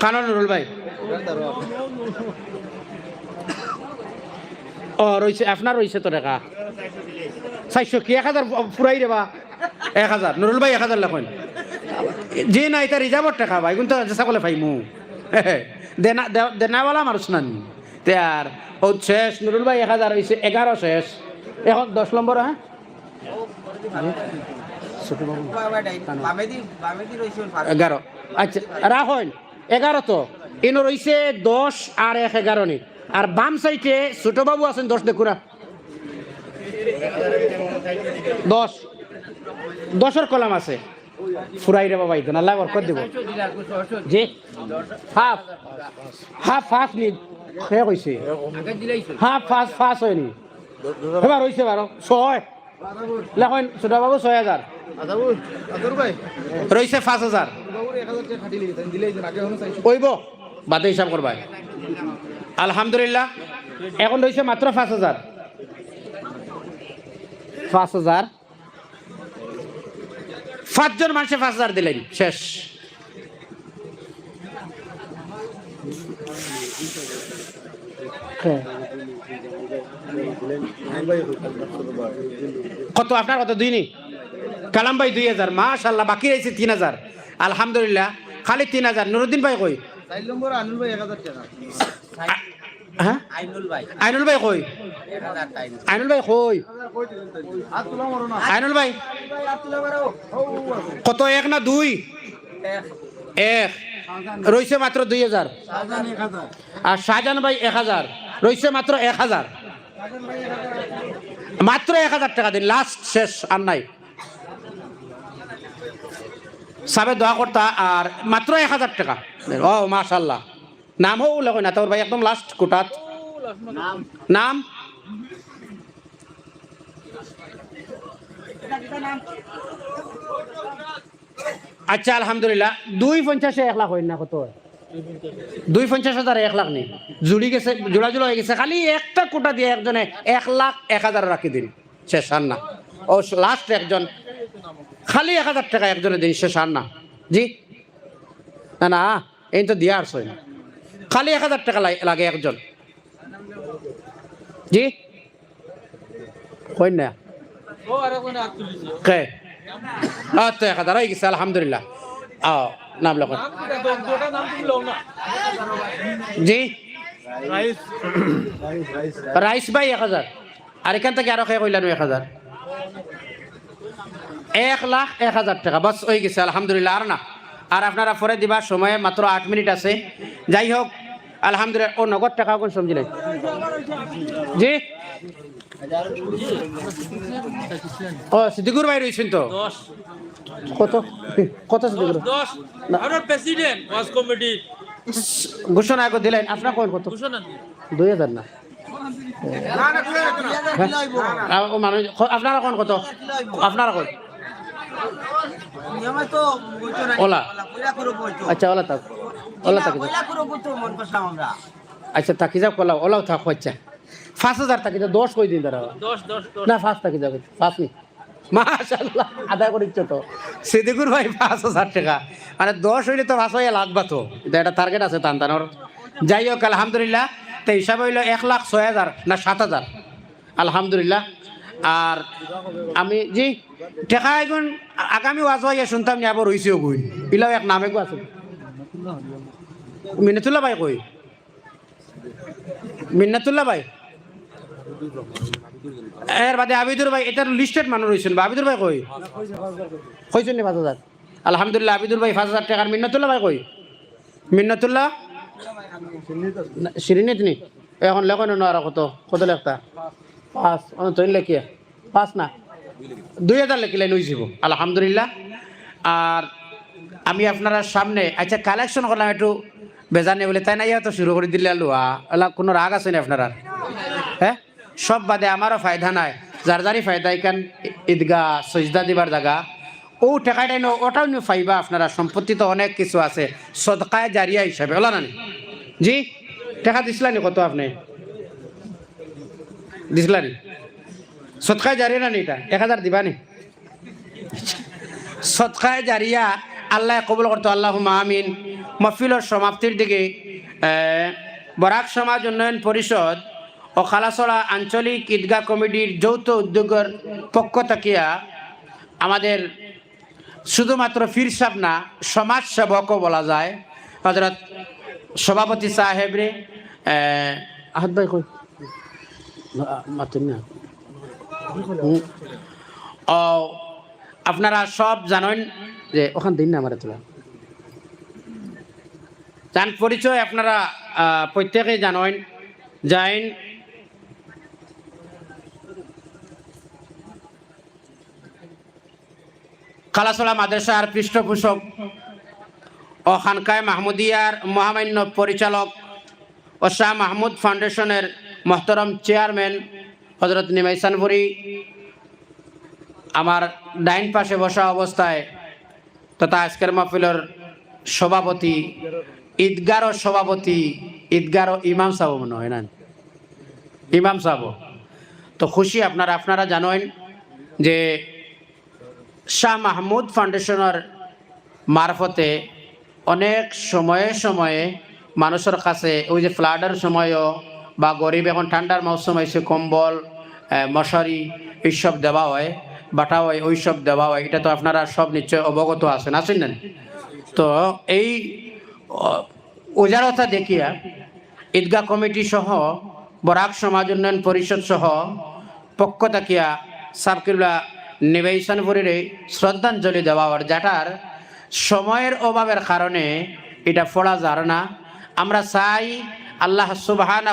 কানন নুরুল ভাই। ও রয়েছে আপনার রয়েছে তো টাকা। চারশো কি? এক হাজার ফুরাই দেবা। এক হাজার। নুরুল ভাই এক হাজার লেখন। যে না এটা রিজার্ভর টাকা ভাই কিন্তু সকলে পাইমু দেনা দে- দেনাওয়ালা মানুষ নানি তে আর ও শেষ। নুরুল ভাই এক হাজার হয়েছে এগারো শেষ। এখন দশ নম্বর হ্যাঁ? এগারো। আচ্ছা রাখেন এগারো তো ইনো রইছে দশ আর এক এগারো নি। আর বাম সাইডে ছোট বাবু আছেন, দশ দেখুরা দশ। দশের কলাম আছে। ফুরাই রে বাবা ইতন আল্লাহ বরকত দিব। জি হাফ হাফ ফার্স্ট নি, সে কইছে। হাফ ফার্স্ট ফার্স্ট হয়নি এবার হয়েছে বারো, ছয়। লেখন ছোট বাবু ছয় হাজার। রয়েছে পাঁচ হাজার। কইব বাদে হিসাব করবাই আলহামদুলিল্লাহ এখন রয়েছে মাত্র পাঁচ হাজার। পাঁচ হাজার। পাঁচজন মানুষে পাঁচ হাজার দিলেন শেষ। কত আপনার কত দুই নি? কালাম ভাই দুই হাজার মাশাল্লাহ বাকি রয়েছে তিন হাজার। আলহামদুলিল্লাহ খালি তিন হাজার। নুরুদ্দিন ভাই কই? হ্যাঁ? আইনুল ভাই। কই? আইনুল ভাই কই? আইনুল ভাই কত এক না দুই? এক। রয়েছে মাত্র দুই হাজার। আর শাহজাহান ভাই এক হাজার। রয়েছে মাত্র এক হাজার। মাত্র এক হাজার টাকা দিন লাস্ট শেষ আর নাই। সাবে দোয়া করতা আর মাত্র এক হাজার টাকা। ও মাশাল্লাহ। নাম হোক লেখো না তোর ভাই একদম লাস্ট কোটাত। নাম? আচ্ছা আলহামদুলিল্লাহ। দুই পঞ্চাশে এক লাখ হয় না কত? দুই পঞ্চাশ হাজার এক লাখ নেই জুড়ি গেছে জোড়া জোড়া হয়ে গেছে। খালি একটা কোটা দিয়ে একজনে এক লাখ এক হাজার রাখি দিন শেষ আর না ও লাস্ট একজন। খালি এক হাজার টাকা একজনে দিন শেষ, আর না। জি? না না, এই তো দিয়ে আসছে খালি এক হাজার টাকা লাগে একজন। জি? কই না? কে? এক আলহামদুলিল্লাহ। নাম এক আর এখান থেকে আরও খেয়ে কইলানো এক হাজার? এক লাখ এক হাজার টাকা। বাস হয়ে গেছে আলহামদুলিল্লাহ আর না। আর আপনারা পরে দিবার সময়ে মাত্র আট মিনিট আছে। যাই হোক আলহামদুলিল্লাহ ও নগদ টাকা কোন সমঝিলেন জি? ও সিদ্দিকুর ভাই রয়েছেন তো? কত? কত সিদ্দিকুর? প্রেসিডেন্ট ওয়াজ কমিটি। ঘোষণা আগে দিলেন আপনার কোন কত? ঘোষণা দুই হাজার না। হ্যাঁ। আপনারা কোন কত? আপনারা কোন ওলা। আচ্ছা ওলা থাক। ওলা থাকি আচ্ছা থাকি যাও কলা ওলাও থাক আচ্ছা। পাঁচ হাজার থাকি যাও দশ কই দিন তারা না পাঁচ থাকি যাবে পাঁচ নি। মাশাল্লাহ তো। সিদ্দিকুর ভাই পাঁচ হাজার টাকা। মানে দশ হইলে তো পাঁচ হইয়া লাগবা তো। এটা একটা টার্গেট আছে টান টানোর যাই হোক আলহামদুলিল্লাহ। তো হিসাবে হইল এক লাখ ছয় হাজার না সাত হাজার। আলহামদুলিল্লাহ। আর আমি জি। টেকা এখন আগামী ওয়াজ হইয়া শুনতাম নি আবার রইছেও কই ইলাও এক নামে গো আছে। মিনাতুল্লাহ ভাই কই মিন্নাতুল্লাহ ভাই। এর বাদে আবিদুর ভাই এটার লিস্টেড মানুষ রয়েছেন বা আবিদুর ভাই কই কইছেন নি পাঁচ হাজার আলহামদুলিল্লাহ আবিদুর ভাই পাঁচ হাজার টাকার মিন্নতুল্লাহ ভাই কই মিন্নতুল্লাহ শিরিনিত নি এখন লেখন আর কত? কত লেখতা? পাঁচ তুই লেখিয়া। পাঁচ না? দুই হাজার লেখিলেন হয়ে যাব। আলহামদুলিল্লাহ। আর আমি আপনারা সামনে আচ্ছা কালেকশন করলাম একটু বেজানে বলে, তাই না ইয়া তো শুরু করে দিলে লোয়া এলা কোনো রাগ আছে না আপনার হ্যাঁ সব বাদে আমারও ফায়দা নাই। যার যারই ফায়দা এখান ঈদগা সজদা দিবার জায়গা ও টেকাটাই নো ওটাও নিয়ে ফাইবা আপনারা সম্পত্তি তো অনেক কিছু আছে। সদকায় জারিয়া হিসাবে ওলা নি? জি টাকা দিছিলানি কত আপনি? দিছিলানি? সদকায় জারিয়া না এটা এক হাজার দিবা নি? সদকায় জারিয়া আল্লাহ কবুল করতো আল্লাহ আমিন। মফিলর সমাপ্তির দিকে বরাক সমাজ উন্নয়ন পরিষদ ও খালাসড়া আঞ্চলিক ঈদগাহ কমিটির যৌথ উদ্যোগের পক্ষ থাকিয়া আমাদের শুধুমাত্র ফির সাহেব না সমাজ সেবকও বলা যায়। হজরত সভাপতি সাহেবরে আহাত ভাই কই। আপনারা সব জানেন যে ওখান দিন না আমার তোলা। যান পরিচয় আপনারা আহ, প্রত্যেকেই জানেন। যাইন। খালাসোলা মাদ্রাসার পৃষ্ঠপোষক ও খানকায় মাহমুদিয়ার মহামান্য পরিচালক ও শাহ মাহমুদ ফাউন্ডেশনের মহতরম চেয়ারম্যান হজরত নিমাইসানপুরি আমার ডাইন পাশে বসা অবস্থায় তথা আজকের মাহফিলের সভাপতি ঈদগারও সভাপতি ঈদগারও ইমাম সাহেব মনে হয় না? ইমাম সাহেব। তো খুশি আপনারা আপনারা জানেন যে শাহ মাহমুদ ফাউন্ডেশনের মারফতে অনেক সময়ে সময়ে মানুষের কাছে ওই যে ফ্লাডের সময়ও বা গরিব এখন ঠান্ডার মৌসুম হয়েছে, কম্বল মশারি, এইসব দেওয়া হয়, বাটা হয়, ওইসব দেওয়া হয়, এটা তো আপনারা সব নিশ্চয় অবগত আছেন আছেন না? তো এই উজারতা দেখিয়া ঈদগাহ কমিটি সহ, বরাক সমাজ উন্নয়ন পরিষদ সহ পক্ষ থাকিয়া সাবকিবলা নিবেশনপুরের শ্রদ্ধাঞ্জলি দেওয়া হওয়ার যেটার সময়ের অভাবের কারণে এটা পড়া যার না। আমরা চাই আল্লাহ সুবাহানা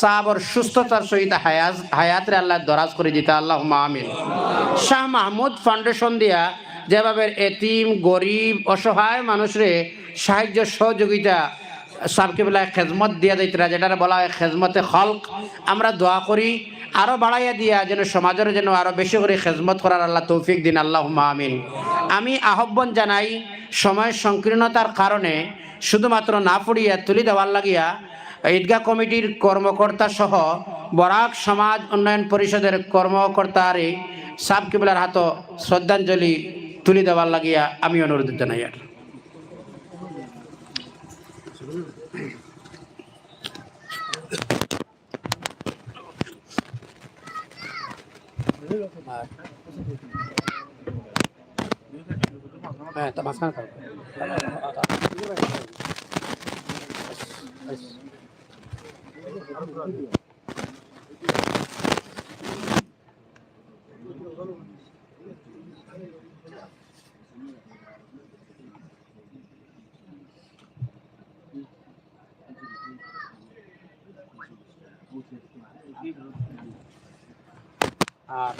সাবর, সুস্থতার সহিত হায়াজ হায়াতরে আল্লাহ দরাজ করে দিতে। আল্লাহ মাহমিন শাহ মাহমুদ ফাউন্ডেশন দিয়া যেভাবে এতিম, গরিব, অসহায় মানুষরে সাহায্য সহযোগিতা সাবকিবেলায় খেজমত দিয়া যাইতরা যেটা বলা হয় খেজমতে হলক আমরা দোয়া করি আরও বাড়াইয়া দিয়া যেন সমাজের যেন আরও বেশি করে খেজমত করার আল্লাহ তৌফিক দিন। আল্লাহ আমিন। আমি আহ্বান জানাই সময় সংকীর্ণতার কারণে শুধুমাত্র না পড়িয়া তুলি দেওয়ার লাগিয়া ঈদগাহ কমিটির কর্মকর্তা সহ বরাক সমাজ উন্নয়ন পরিষদের কর্মকর্তারে সাব কিবলার হাত শ্রদ্ধাঞ্জলি তুলি দেওয়ার লাগিয়া আমি অনুরোধ জানাই আর। হ্যাঁ তা মাঝখানে থাকো। আর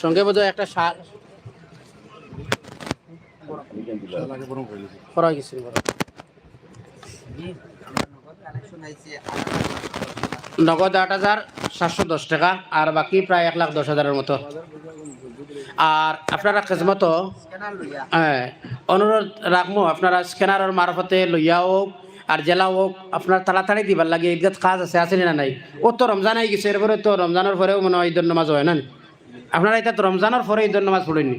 সঙ্গে বোধহয় একটা সার নগদ আট হাজার সাতশো দশ টাকা, আর বাকি প্রায় এক লাখ দশ হাজারের মতো। আর আপনারা খেজমতো হ্যাঁ অনুরোধ রাখব আপনারা স্ক্যানারের মারফতে লইয়া হোক, আর জেলা হোক, আপনার তাড়াতাড়ি দিবার লাগে ঈদগাত কাজ আছে আছে না নাই? ও তো রমজান আই গেছে, এরপরে তো রমজানের পরেও মনে হয় ঈদের নামাজ হয় না। আপনারা এটা তো রমজানের পরে ঈদের নামাজ পড়েননি।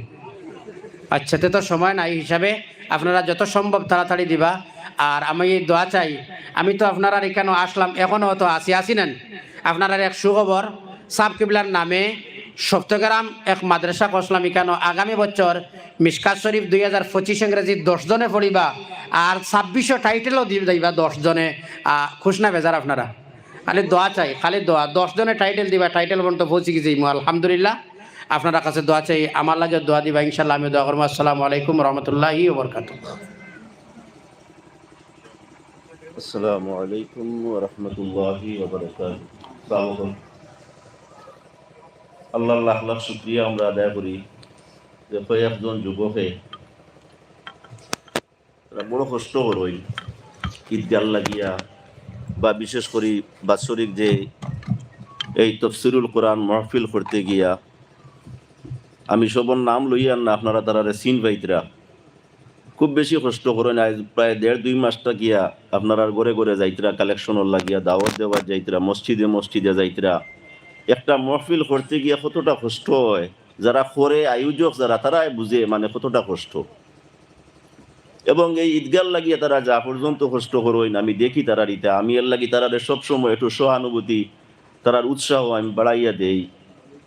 আচ্ছা তে সময় নাই হিসাবে আপনারা যত সম্ভব তাড়াতাড়ি দিবা। আর আমি দোয়া চাই, আমি তো আপনারা এখানে আসলাম এখনও তো আসি আসি নেন। আপনারা এক সুখবর, সাব কিবলার নামে সপ্তগ্রাম এক মাদ্রাসা করলাম এখানে। আগামী বছর মিসকাত শরীফ দুই হাজার পঁচিশ ইংরেজি দশজনে পড়িবা, আর ছাব্বিশশো টাইটেলও দিবা দশজনে খুশ না বেজার আপনারা। খালি দোয়া চাই, খালি দোয়া। দশজনে টাইটেল দিবা, টাইটেল পর্যন্ত পৌঁছে গেছি। আলহামদুলিল্লাহ। আপনারা কাছে দোয়া চাই, আমার লাগে দোয়া দিবা ইনশাল্লাহ আমি দোয়া করব। আসসালামু আলাইকুম রহমতুল্লাহি বরকাত আসসালামু আলাইকুম রহমতুল্লাহি আল্লাহ লাখ লাখ শুক্রিয়া আমরা আদায় করি যে কয়েকজন যুবকে বড় কষ্ট করই ঈদগাল লাগিয়া বা বিশেষ করে বাৎসরিক যে এই তফসিরুল কোরআন মাহফিল করতে গিয়া আমি সবর নাম লইয়ান না আপনারা তারা সিন পাইতরা খুব বেশি কষ্ট করেন, আজ প্রায় দেড় দুই মাসটা গিয়া আপনার ঘরে ঘরে যাইতরা কালেকশনের লাগিয়া দাওয়াত দেওয়ার যাইতরা, মসজিদে মসজিদে যাইতরা। একটা মহফিল করতে গিয়া কতটা কষ্ট হয়, যারা করে, আয়োজক যারা, তারাই বুঝে মানে কতটা কষ্ট। এবং এই ঈদগার লাগিয়ে তারা যা পর্যন্ত কষ্ট করবেন আমি দেখি তারা ইটা আমি এর লাগি তারা সবসময় একটু সহানুভূতি, তারার উৎসাহ আমি বাড়াইয়া দেই।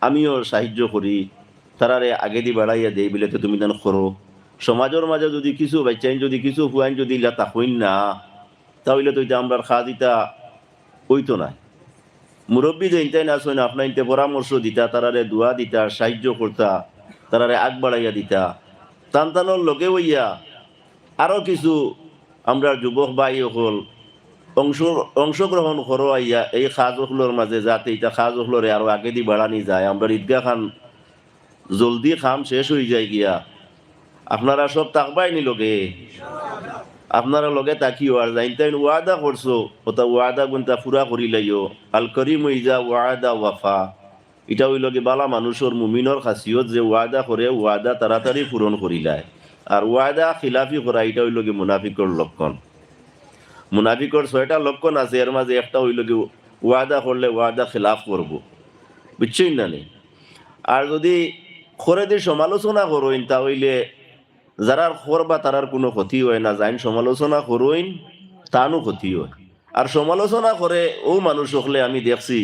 আমিও সাহায্য করি। তারারে আগে দি বাড়াইয়া দেই বলে তো তুমি তেন করো। সমাজের মাঝে যদি কিছু, বাচ্চাইন যদি কিছু হুয়াইন যদি তা হইন না, তাহলে তো এটা আমরা খা দিতা হইতো না। মুরব্বী যে ইনতাই না আসেন আপনার ইনতে পরামর্শ দিতা, তারারে দোয়া দিতা, সাহায্য করতা, তারারে আগ বাড়াইয়া দিতা। টান টানোর লগে হইয়া আরও কিছু আমরা যুবক ভাই হল অংশ, অংশগ্রহণ করো আইয়া এই খাজগুলোর মাঝে যাতে এটা খাজগুলোরে আরও আগে দি বাড়ানি যায়। আমরা ঈদগাহ খান জলদি খাম, শেষ হয়ে যায় গিয়া। আপনারা সব তাকবাই নি লগে আপনারা লগে তাকিও আর তাই ওয়াদা করছ ওটা ওয়াদা গুনতা ফুরা করি লাইও। আল করিম ইজা ওয়াদা ওয়াফা। এটা ওই লগে বালা মানুষের মুমিনর খাসিয়ত যে ওয়াদা করে, ওয়াদা তাড়াতাড়ি পূরণ করিলায় আর ওয়াদা খিলাফি করা এটা হইল কি মুনাফিকর লক্ষণ। মুনাফিকর ছয়টা লক্ষণ আছে, এর মাঝে একটা হইল কি ওয়াদা করলে ওয়াদা খিলাফ করব। বুঝছেন নি? আর যদি খরে সমালোচনা করইন তাহলে যারা খর বা তারার কোনো ক্ষতি হয় না, যাইন সমালোচনা করইন তানও ক্ষতি হয়। আর সমালোচনা করে ও মানুষ হলে আমি দেখছি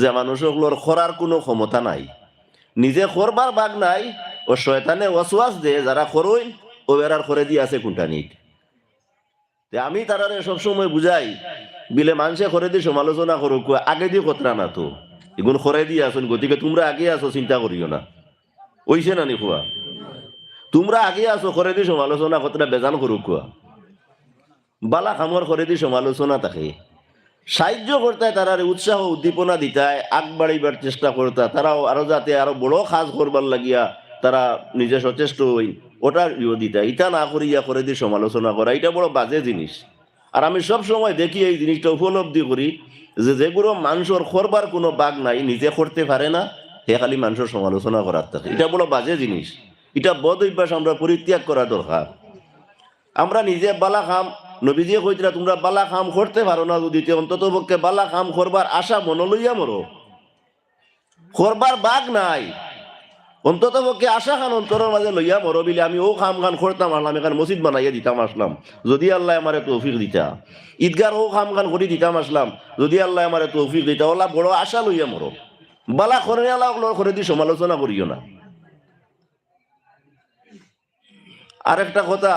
যে মানুষ হকলোর খরার কোনো ক্ষমতা নাই। নিজে করবার বাগ নাই ও শয়তানে ওয়াসওয়াস দে যারা করইন ও এরার করে দিয়ে আছে কুন্টানিক তে আমি তারারে সবসময় বুঝাই বিলে মানুষে করে দিয়ে সমালোচনা করুক আগে দিয়ে কতরা না তো? এগুন করে দিয়ে আসুন গতিকে তোমরা আগে আসো চিন্তা করিও না। ওইছে না নি খোয়া তোমরা আগে আসো করে দিয়ে সমালোচনা কতটা বেজান করুক কোয়া বালা খামর করে দিয়ে সমালোচনা থাকে সাহায্য করতে তারার উৎসাহ, উদ্দীপনা দিতায় আগ বাড়িবার চেষ্টা করতা। তারাও আরও যাতে আরও বড় কাজ করবার লাগিয়া তারা নিজে সচেষ্ট হই ওটা ইয়ে দিতা ইটা না করিয়া করে দিয়ে সমালোচনা করা এটা বড় বাজে জিনিস আর আমি সব সময় দেখি এই জিনিসটা উপলব্ধি করি যে যেগুলো মানুষের করবার কোনো বাঘ নাই, নিজে করতে পারে না। সে খালি মানুষের সমালোচনা করার থাকে। এটা বড় বাজে জিনিস। এটা বদ অভ্যাস আমরা পরিত্যাগ করা দরকার। আমরা নিজে বালা খাম, নবীজি কইতরা, তোমরা বালা খাম করতে পারো না যদি অন্তত পক্ষে বালা খাম করবার আশা মন লইয়া মরো। করবার বাঘ নাই। অন্তত পক্ষে আশা খান অন্তরের মাঝে লইয়া মরো বিলে আমি ও খাম খান করতাম আসলাম এখানে মসজিদ বানাইয়া দিতাম, আসলাম। যদি আল্লাহ আমারে তৌফিক দিতা। ঈদগার ও খাম খান করে দিতাম, আসলাম। যদি আল্লাহ আমারে তৌফিক দিতা, ওলা বড় আশা লইয়া মরো। বালা করে করে দি সমালোচনা করিও না। আরেকটা কথা,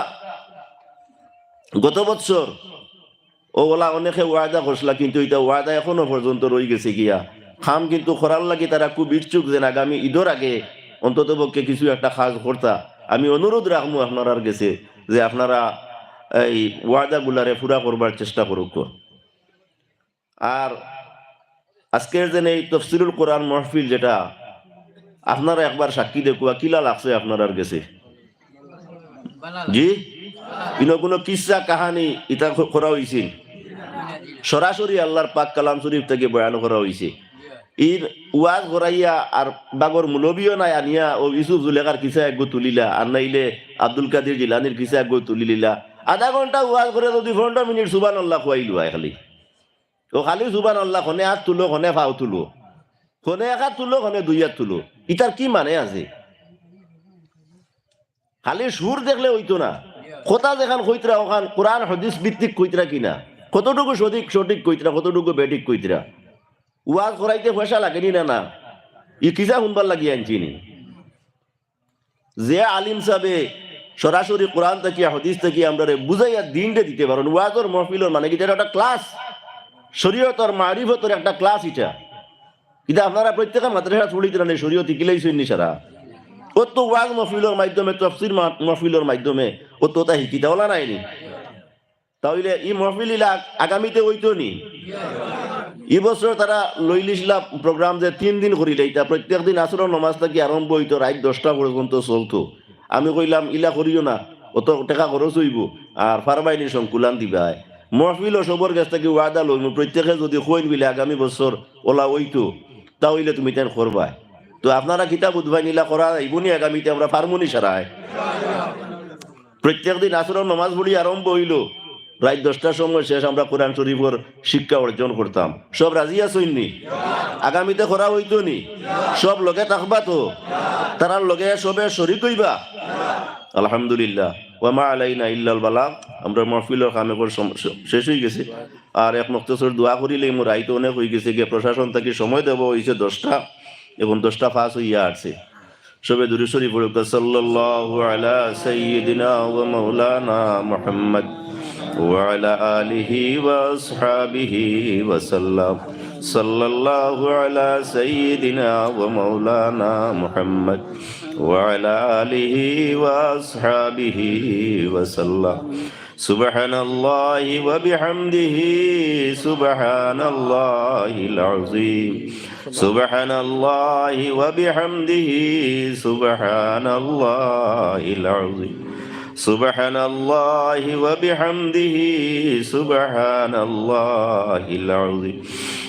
গত বছর ওলা অনেকে ওয়াদা করছিল, কিন্তু এটা ওয়াদা এখনও পর্যন্ত রয়ে গেছে গিয়া। খাম কিন্তু খরার লাগি তারা খুব ইচ্ছুক যেন আগামী ঈদের আগে অন্তত পক্ষে কিছু একটা কাজ করতা। আমি অনুরোধ রাখব আপনার গেছে যে আপনারা এই ওয়াদা গুলারে পুরা করবার চেষ্টা করুক। আর আজকের যেন এই তফসিরুল কোরআন মহফিল যেটা, আপনারা একবার সাক্ষী দেখুয়া কিলা লাগছে আপনার গেছে? জি? ইনো কোনো কিসা কাহানি ইটা করা হয়েছিল সরাসরি আল্লাহর পাক কালাম শরীফ থেকে বয়ান করা হয়েছে ইর ওয়াজ করাইয়া আর বাগর মুলবিও নাই আনিয়া, ও ইউসুফ জুলেখার কিসা একগো তুলিলা? আর নাইলে আব্দুল কাদির জিলানির কিসা একগো তুলি লিলা আধা ঘণ্টা ওয়াজ করে যদি পনেরো মিনিট সুবান আল্লাহ খুয়াইলো খালি। ও খালি সুবান আল্লাহ খনে হাত তুলো, খনে ফাও তুলো। খনে এক তুলো, খনে দুই হাত তুলো। ইটার কি মানে আছে খালি সুর দেখলে হইতো না। কথা যেখান কইতরা ওখান কোরআন হদিস ভিত্তিক কইতরা কিনা। কতটুকু সঠিক সঠিক কইতরা কতটুকু বেঠিক কইতরা ওয়াজ করাইতে পয়সা লাগেনি না না ই কিসা শুনবার লাগি আনছিনি যে আলিম সাবে সরাসরি কোরআন থেকে হদিস থেকে আমরা বুঝাইয়া দিনটা দিতে পারেন ওয়াজর মহফিলর মানে কি? এটা একটা ক্লাস শরীয়তর মারিফতর একটা ক্লাস এটা। এটা আপনারা প্রত্যেকের মাদ্রাসা ছড়িতে না শরীয়ত ইকিলেইছেন নি সারা। ও তো ওয়াজ মহফিলের মাধ্যমে, তফসির মা- মহফিলের মাধ্যমে ও তো তা শিকিতে ওলা নাইনি তাহলে ই মহফিল ইলা আগামীতে হইতো নি? এই বছর তারা লইলিছিলা প্রোগ্রাম যে তিন দিন করিলে এটা প্রত্যেক দিন আসর নমাজ থাকি আরম্ভ হইতো, রাত দশটা পর্যন্ত চলতো। আমি কইলাম, ইলা করিও না, অত টাকা খরচ হইব, আর ফারবাইনি সংকুলান দিবাই। মহফিল সবর কাছ থেকে ওয়াদা লইম প্রত্যেকে যদি কইন বিলে আগামী বছর ওলা হইতো তাহলে তুমি তেন করবাই তো আপনারা কিতাব উদ্ভাই নিলা, করা ইবনি আগামীতে আমরা ফার্মনি সারায় প্রত্যেক দিন আসর নমাজ পড়ি আরম্ভ হইল। রাত দশটার সময় শেষ আমরা কোরআন শরীফের শিক্ষা অর্জন করতাম। সব রাজি আসইনি আগামীতে করা হইতো নি? সব লগে থাকবা তো? তারার লগে সবে শরিক হইবা? আলহামদুলিল্লাহ। ওয়ামা আলাইনা ইল্লাল আমরা মহফিলর শেষ হয়ে গেছে। আর এক মক্তসর দোয়া করিলে মোর আইতে অনেক হয়ে গেছে, গিয়ে প্রশাসন তাকে সময় দেবো হয়েছে দশটা এখন দশটা ফাঁস হইয়া আসছে। সবে দুরু শরীফ পড়ুক সাল্লাল্লাহু আলা সাইয়্যিদিনা ওয়া মাওলানা মুহাম্মদ ওয়া আলা আলিহি ওয়া আসহাবিহি ওয়া সাল্লাম। সাল্লাল্লাহু আলা সাইয়্যিদিনা وعلى آله وأصحابه وسلم. سبحان الله وبحمده سبحان الله العظيم. سبحان الله وبحمده سبحان الله العظيم. سبحان الله وبحمده سبحان الله العظيم.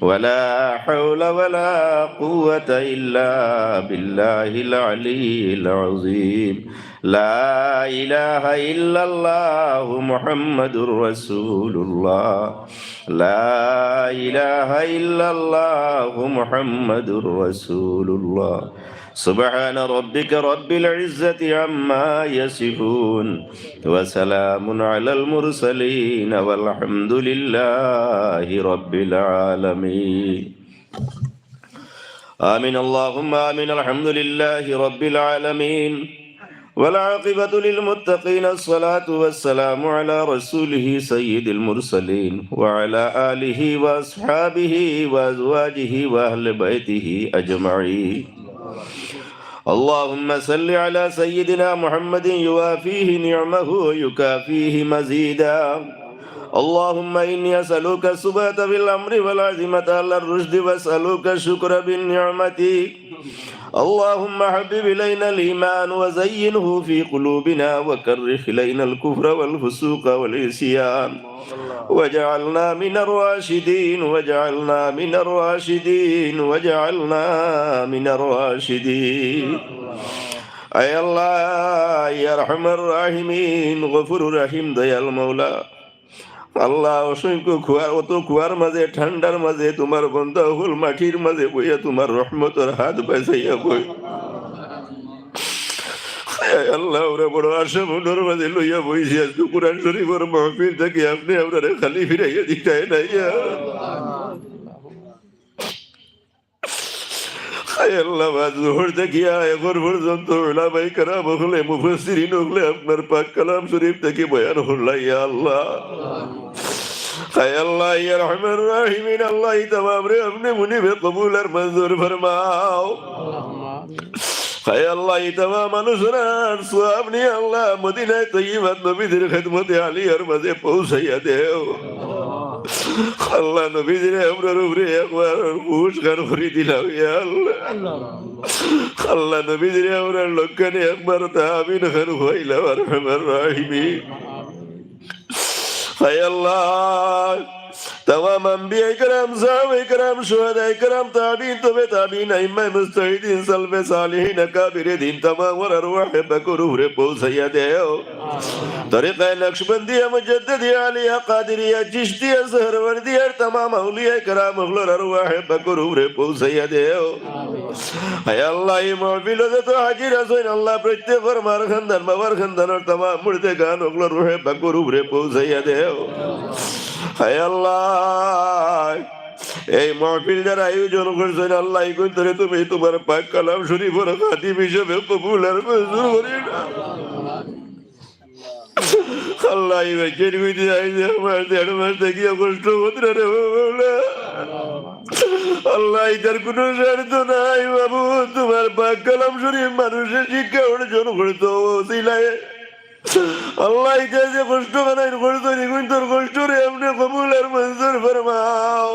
ولا حول ولا قوة إلا بالله العلي العظيم. لا إله إلا الله محمد رسول الله. لا إله إلا الله محمد رسول الله. سبحان ربك رب العزة عما يصفون وسلام على المرسلين والحمد لله رب العالمين. آمين. اللهم آمين. الحمد لله رب العالمين. والعاقبة للمتقين. الصلاة والسلام على رسوله سيد المرسلين وعلى آله وأصحابه وأزواجه وأهل بيته أجمعين. اللهم صل على سيدنا محمد يوافيه نعمه ويكافيه مزيدا. اللهم إني أسألك الثبات في الأمر والعزيمة على الرشد وأسألك الشكر بالنعمة. اللهم حبب إلينا الإيمان وزينه في قلوبنا وكرخ إلينا الكفر والفسوق والعصيان. وجعلنا من الراشدين وجعلنا من الراشدين وجعلنا من الراشدين. أي الله يا رحم الراحمين غفور رحيم ديال المولى. আল্লাহ অসংখ্য খুয়ার অত খুয়ার মাঝে, ঠান্ডার মাঝে, তোমার বন্ধা হল মাটির মাঝে বইয়া তোমার রহমতের হাত বাঁচাইয়া বই। আল্লাহ ওরা বড় আশা মনোর মাঝে লইয়া বইছি, আজ কোরআন শরীফের মহফিল থেকে আপনি আপনারা খালি ফিরাইয়া দিটাই নাই হায় আল্লাহ জোহর দেখিয়া এখন পর্যন্ত ওলামাই কারাম হলে মুফসিরিন হলে আপনার পাক কালাম শরীফ থেকে বয়ান হল্লাইয়া আল্লাহ। আল্লাহ, ইয়া রহমান রাহিমিন, আল্লাহ তমাম রে আপনি মুনিবে কবুল আর মঞ্জুর ফরমাও। হায় আল্লাহ, এই তমাম মানুষরা, সব নিয়ে আল্লাহ মদিনায় তৈবাদ নবীদের খেদমতে আলিয়ার মাঝে পৌঁছাইয়া দেও। আল্লাহ নবীদের আমরার উপরে একবার পুরস্কার করে দিলাম আল্লাহ। আল্লাহ। আমরার আমরা লক্ষণে একবার তামিন খান হইলাম আর আমার রাহিমি হায় আল্লাহ। تمام انبیاء کرام صحابہ کرام شہداء کرام تابعین تبع تابعین ائمہ مستعیدین سلف صالحین اکابر دین تمام ور روح بک روح رے پوسیا دیو طریقہ نقشبندی مجددی علی قادری چشتی سہروردی اور تمام اولیاء کرام غلر روح بک روح رے پوسیا دیو اے اللہ یہ محفل تو حاضر حسین اللہ پرتے فرمار خندن مور خندن اور تمام مردگان غلر روح بک روح رے پوسیا دیو আল্লাহ। এই মহফিলটার আয়োজন করছেন, আল্লাহ কই ধরে তুমি তোমার পাক কালাম শরীফের খাদিম হিসেবে কবুল মঞ্জুর করি না আল্লাহ বেচের বিধি আইছে আমার দেড় মাস দেখিয়া কষ্ট হতে রে আল্লাহ এটার কোনো স্বার্থ নাই বাবু, তোমার পাক কালাম মানুষের শিক্ষা অর্জন আল্লাহ যে কষ্ট বানাই করতো নিগুন তোর কষ্ট রে আপনি কবুল আর মঞ্জুর ফরমাও।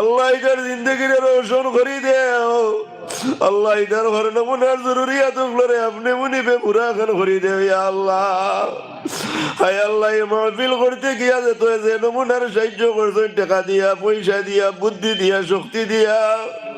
আল্লাহ এটার জিন্দগির রোশন করি দেও। আল্লাহ এটার ঘর নমুনার জরুরিয়াত গুলোরে আপনি মুনিবে পুরা খান করি দেও আল্লাহ। হায় আল্লাহ মাহফিল করতে গিয়া যে তো যে নমুনার সাহায্য করছেন, টাকা দিয়া, পয়সা দিয়া, বুদ্ধি দিয়া, শক্তি দিয়া।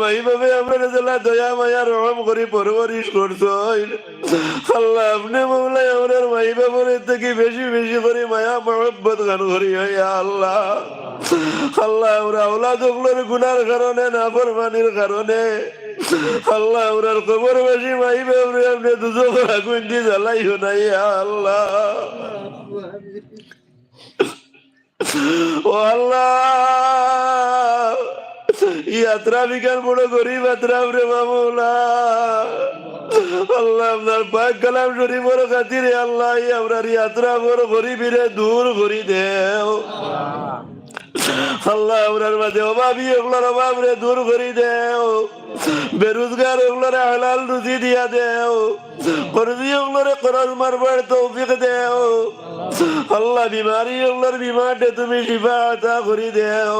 মাই মাই বাবে আপনার দয়া, মায়া, রহম করি, পরবরিশ করছ আল্লাহ আপনি মায়া, মহব্বত গান করি হইয়া আল্লাহ। আল্লাহ আমরা আওলাদ গুনার কারণে না ফরমানির কারণে। আল্লাহ আমরার কবর বেশি মাই বাবরে আপনি দুজো আগুন দিয়ে জ্বালাই নাই আল্লাহ। আল্লাহ, ইয়াত্রা বিকাল বড় গরিব আত্রাম রে মামুলা আল্লাহ, আপনার পাক কালাম শরীফের খাতিরে আল্লাহ আমরা ইয়াত্রা বড় গরিবিরে দূর করি দেও। আল্লাহ আমরার মাঝে অভাবী ওগুলোর অভাব দূর করি দেও। বেরোজগার ওগুলোরে হালাল রুজি দিয়া দেও। করজি ওগুলোরে করজ মারবার তৌফিক দেও। আল্লাহ বিমারি ওগুলোর বিমারটে তুমি শিফা আতা করি দেও।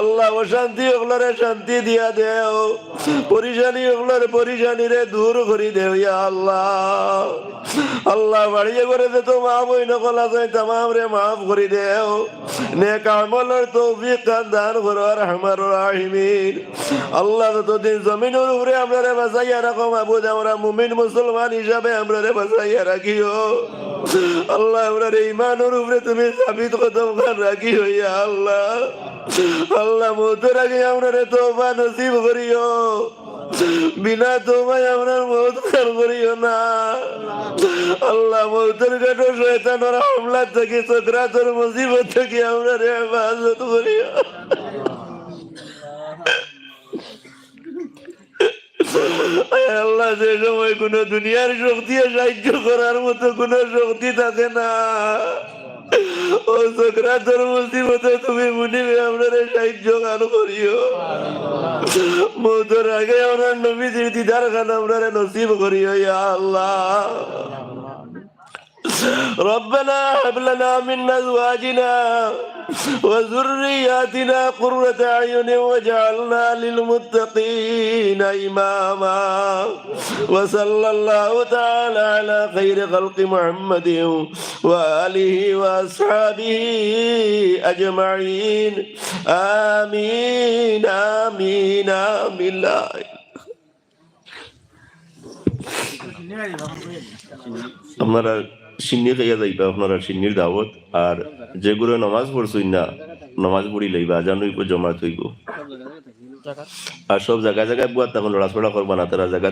আল্লাহ অশান্তি ওগুলোরে শান্তি দিয়া দেও। পরিশানি ওগুলোর পরিশানি রে দূর করি দেও ইয়া আল্লাহ। আল্লাহ বাড়িয়ে করে তো মা বই নকল আছে, তামাম রে মাফ করি দেও। নেক আমলের তৌফিক দান করো আমার রাহিমিন। আল্লাহ ততদিন জমিনের উপরে আমরা রে বাঁচাইয়া রাখো, মাবুদ, আমরা মুমিন মুসলমান হিসাবে আমরা রে বাঁচাইয়া রাখিও। আল্লাহ, আমরা রে ইমানের উপরে তুমি সাবিত কদম খান রাখি হইয়া আল্লাহ। আল্লাহ মতো রাখি আমরা রে তোফা নসিব করিও। বিনা তোমায় আমরা মত খান করিও না। আল্লাহ মৌতের কাটো শয়তানের হামলা থেকে চক্রাতর মুসিবত থেকে আমরা রে হেফাজত করিও। আল্লাহ, যে সময় কোন দুনিয়ার শক্তি সাহায্য করার মতো কোন শক্তি থাকে না। ও চক্রাতর মুসিবতে তুমি মুনিবে আপনার সাহায্য গান করিও। মৌতর আগে আপনার নবীজির দিদার খান আপনার নসিব করিও ইয়া আল্লাহ। ربنا هب لنا من أزواجنا وذرياتنا قرة أعين واجعلنا للمتقين إماما. وصلى الله تعالى على خير خلق محمد وآله وأصحابه أجمعين. آمين آمين آمين. لا أمر সিন্নি খাইয়া যাইবা আপনারা সিন্নির দাওয়াত আর যেগুলো নমাজ পড়ছই না নমাজ পড়ি লইবা আজান হইব জমা হইব। আর সব জায়গায় জায়গায় বুয়া তখন লড়াচড়া করবা না তারা জায়গা